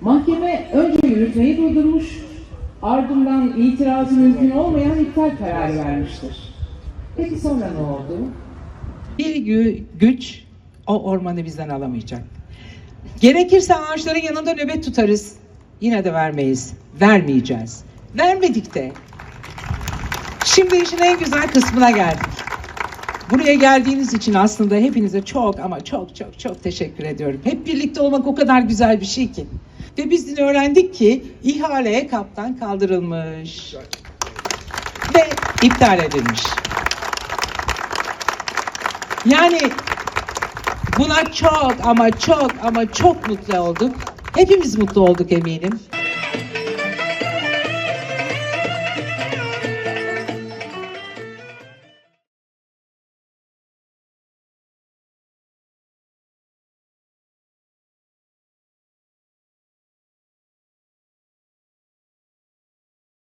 Mahkeme önce yürütmeyi durdurmuş, ardından itirazı mümkün olmayan iptal kararı vermiştir. Peki sonra ne oldu? Bir gü- güç o ormanı bizden alamayacak. Gerekirse ağaçların yanında nöbet tutarız. Yine de vermeyiz. Vermeyeceğiz. Vermedik de. Şimdi işin en güzel kısmına geldik. Buraya geldiğiniz için aslında hepinize çok ama çok çok çok teşekkür ediyorum. Hep birlikte olmak o kadar güzel bir şey ki. Ve biz dün öğrendik ki ihale kaptan kaldırılmış. Ve iptal edilmiş. Yani buna çok ama çok ama çok mutlu olduk. Hepimiz mutlu olduk eminim.